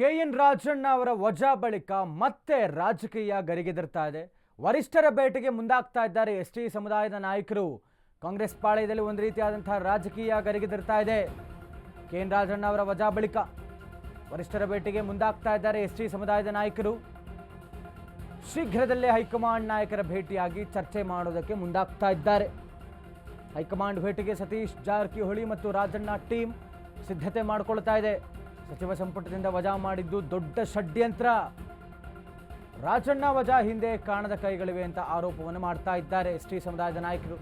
K N Rajanna ಅವರ ವಜಾ ಬಳಿಕ ಮತ್ತೆ ರಾಜಕೀಯ ಗರಿಗೆದರ್ತಾ ಇದೆ. ವರಿಷ್ಠರ ಭೇಟಿಗೆ ಮುಂದಾಗ್ತಾ ಇದ್ದಾರೆ ಎಸ್ ಟಿ ಸಮುದಾಯದ ನಾಯಕರು. ಕಾಂಗ್ರೆಸ್ ಪಾಳ್ಯದಲ್ಲಿ ಒಂದು ರೀತಿಯಾದಂತಹ ರಾಜಕೀಯ ಗರಿಗೆದರ್ತಾ ಇದೆ. ಕೆ ಎನ್ ರಾಜಣ್ಣ ಅವರ ವಜಾ ಬಳಿಕ ವರಿಷ್ಠರ ಭೇಟಿಗೆ ಮುಂದಾಗ್ತಾ ಇದ್ದಾರೆ ಎಸ್ ಟಿ ಸಮುದಾಯದ ನಾಯಕರು. ಶೀಘ್ರದಲ್ಲೇ ಹೈಕಮಾಂಡ್ ನಾಯಕರ ಭೇಟಿಯಾಗಿ ಚರ್ಚೆ ಮಾಡೋದಕ್ಕೆ ಮುಂದಾಗ್ತಾ ಇದ್ದಾರೆ. ಹೈಕಮಾಂಡ್ ಭೇಟಿಗೆ ಸತೀಶ್ ಜಾರಕಿಹೊಳಿ ಮತ್ತು ರಾಜಣ್ಣ ಟೀಮ್ ಸಿದ್ಧತೆ ಮಾಡಿಕೊಳ್ತಾ ಇದೆ. ಸಚಿವ ಸಂಪುಟದಿಂದ ವಜಾ ಮಾಡಿದ್ದು ದೊಡ್ಡ ಷಡ್ಯಂತ್ರ. ರಾಜಣ್ಣ ವಜಾ ಹಿಂದೆ ಕಾಣದ ಕೈಗಳಿವೆ ಅಂತ ಆರೋಪವನ್ನು ಮಾಡ್ತಾ ಇದ್ದಾರೆ ಎಸ್ ಸಮುದಾಯದ ನಾಯಕರು.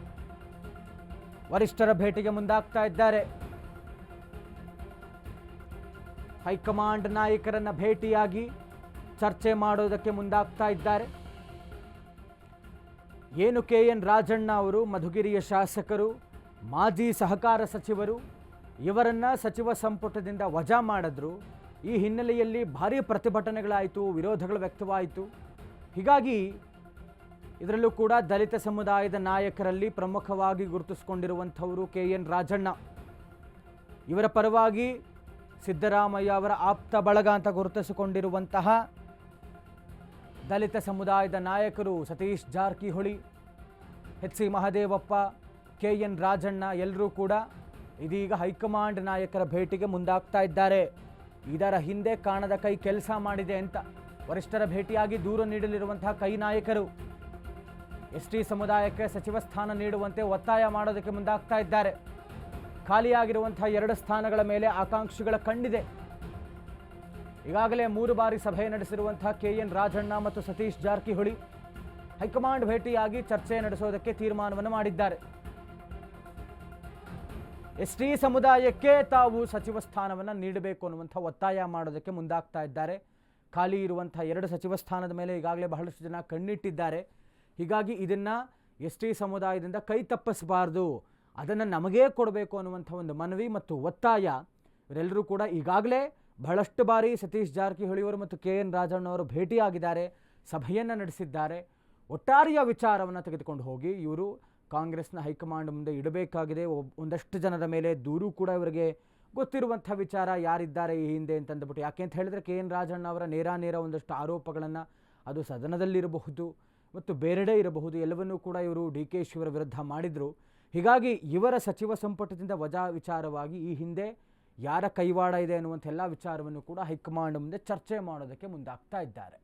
ವರಿಷ್ಠರ ಭೇಟಿಗೆ ಮುಂದಾಗ್ತಾ ಇದ್ದಾರೆ. ಹೈಕಮಾಂಡ್ ನಾಯಕರನ್ನ ಭೇಟಿಯಾಗಿ ಚರ್ಚೆ ಮಾಡೋದಕ್ಕೆ ಮುಂದಾಗ್ತಾ ಇದ್ದಾರೆ. ಏನು ಕೆ ಎನ್ ರಾಜಣ್ಣ ಅವರು, ಮಧುಗಿರಿಯ ಶಾಸಕರು, ಮಾಜಿ ಸಹಕಾರ ಸಚಿವರು ಇವರನ್ನ ಸಚಿವ ಸಂಪುಟದಿಂದ ವಜಾ ಮಾಡಿದ್ರು. ಈ ಹಿನ್ನೆಲೆಯಲ್ಲಿ ಭಾರೀ ಪ್ರತಿಭಟನೆಗಳಾಯಿತು, ವಿರೋಧಗಳು ವ್ಯಕ್ತವಾಯಿತು. ಹೀಗಾಗಿ ಇದರಲ್ಲೂ ಕೂಡ ದಲಿತ ಸಮುದಾಯದ ನಾಯಕರಲ್ಲಿ ಪ್ರಮುಖವಾಗಿ ಗುರುತಿಸಿಕೊಂಡಿರುವಂಥವರು ಕೆ ಎನ್ ರಾಜಣ್ಣ. ಇವರ ಪರವಾಗಿ ಸಿದ್ದರಾಮಯ್ಯ ಅವರ ಆಪ್ತ ಬಳಗ ಅಂತ ಗುರುತಿಸಿಕೊಂಡಿರುವಂತಹ ದಲಿತ ಸಮುದಾಯದ ನಾಯಕರು Satish Jarkiholi, H C Mahadevappa, K N Rajanna ಎಲ್ಲರೂ ಕೂಡ ಇದೀಗ ಹೈಕಮಾಂಡ್ ನಾಯಕರ ಭೇಟಿಗೆ ಮುಂದಾಗ್ತಾ ಇದ್ದಾರೆ. ಇದರ ಹಿಂದೆ ಕಾಣದ ಕೈ ಕೆಲಸ ಮಾಡಿದೆ ಅಂತ ವರಿಷ್ಠರ ಭೇಟಿಯಾಗಿ ದೂರು ನೀಡಲಿರುವಂತಹ ಕೈ ನಾಯಕರು. ಎಸ್ ಟಿ ಸಮುದಾಯಕ್ಕೆ ಸಚಿವ ಸ್ಥಾನ ನೀಡುವಂತೆ ಒತ್ತಾಯ ಮಾಡೋದಕ್ಕೆ ಮುಂದಾಗ್ತಾ ಇದ್ದಾರೆ. ಖಾಲಿಯಾಗಿರುವಂತಹ ಎರಡು ಸ್ಥಾನಗಳ ಮೇಲೆ ಆಕಾಂಕ್ಷಿಗಳ ಕಂಡಿದೆ ಈಗಾಗಲೇ ಮೂರು ಬಾರಿ ಸಭೆ ನಡೆಸಿರುವಂತಹ ಕೆ ಎನ್ ರಾಜಣ್ಣ ಮತ್ತು ಸತೀಶ್ ಜಾರಕಿಹೊಳಿ ಹೈಕಮಾಂಡ್ ಭೇಟಿಯಾಗಿ ಚರ್ಚೆ ನಡೆಸೋದಕ್ಕೆ ತೀರ್ಮಾನವನ್ನು ಮಾಡಿದ್ದಾರೆ. ಎಸ್ ಟಿ ಸಮುದಾಯಕ್ಕೆ ತಾವು ಸಚಿವ ಸ್ಥಾನವನ್ನು ನೀಡಬೇಕು ಅನ್ನುವಂಥ ಒತ್ತಾಯ ಮಾಡೋದಕ್ಕೆ ಮುಂದಾಗ್ತಾ ಇದ್ದಾರೆ. ಖಾಲಿ ಇರುವಂಥ ಎರಡು ಸಚಿವ ಸ್ಥಾನದ ಮೇಲೆ ಈಗಾಗಲೇ ಬಹಳಷ್ಟು ಜನ ಕಣ್ಣಿಟ್ಟಿದ್ದಾರೆ. ಹೀಗಾಗಿ ಇದನ್ನು ಎಸ್ ಟಿ ಸಮುದಾಯದಿಂದ ಕೈ ತಪ್ಪಿಸಬಾರ್ದು. ಅದನ್ನು ನಮಗೇ ಕೊಡಬೇಕು ಅನ್ನುವಂಥ ಒಂದು ಮನವಿ ಮತ್ತು ಒತ್ತಾಯ ಇವರೆಲ್ಲರೂ ಕೂಡ ಈಗಾಗಲೇ ಬಹಳಷ್ಟು ಬಾರಿ ಸತೀಶ್ ಜಾರಕಿಹೊಳಿಯವರು ಮತ್ತು ಕೆ ಎನ್ ರಾಜಣ್ಣವರು ಭೇಟಿಯಾಗಿದ್ದಾರೆ, ಸಭೆಯನ್ನು ನಡೆಸಿದ್ದಾರೆ. ಒಟ್ಟಾರೆಯ ವಿಚಾರವನ್ನು ತೆಗೆದುಕೊಂಡು ಹೋಗಿ ಇವರು ಕಾಂಗ್ರೆಸ್ನ ಹೈಕಮಾಂಡ್ ಮುಂದೆ ಇಡಬೇಕಾಗಿದೆ. ಒಂದಷ್ಟು ಜನರ ಮೇಲೆ ದೂರು ಕೂಡ ಇವರಿಗೆ ಗೊತ್ತಿರುವಂಥ ವಿಚಾರ ಯಾರಿದ್ದಾರೆ ಈ ಹಿಂದೆ ಅಂತಂದ್ಬಿಟ್ಟು. ಯಾಕೆ ಅಂತ ಹೇಳಿದ್ರೆ ಕೆ ಎನ್ ರಾಜಣ್ಣ ಅವರ ನೇರ ನೇರ ಒಂದಷ್ಟು ಆರೋಪಗಳನ್ನು ಅದು ಸದನದಲ್ಲಿರಬಹುದು ಮತ್ತು ಬೇರೆಡೆ ಇರಬಹುದು. ಎಲ್ಲವನ್ನೂ ಕೂಡ ಇವರು ಡಿ ಕೆ ಶಿವರ ವಿರುದ್ಧ ಮಾಡಿದರು. ಹೀಗಾಗಿ ಇವರ ಸಚಿವ ಸಂಪುಟದಿಂದ ವಜಾ ವಿಚಾರವಾಗಿ ಈ ಹಿಂದೆ ಯಾರ ಕೈವಾಡ ಇದೆ ಅನ್ನುವಂಥ ಎಲ್ಲ ವಿಚಾರವನ್ನು ಕೂಡ ಹೈಕಮಾಂಡ್ ಮುಂದೆ ಚರ್ಚೆ ಮಾಡೋದಕ್ಕೆ ಮುಂದಾಗ್ತಾ ಇದ್ದಾರೆ.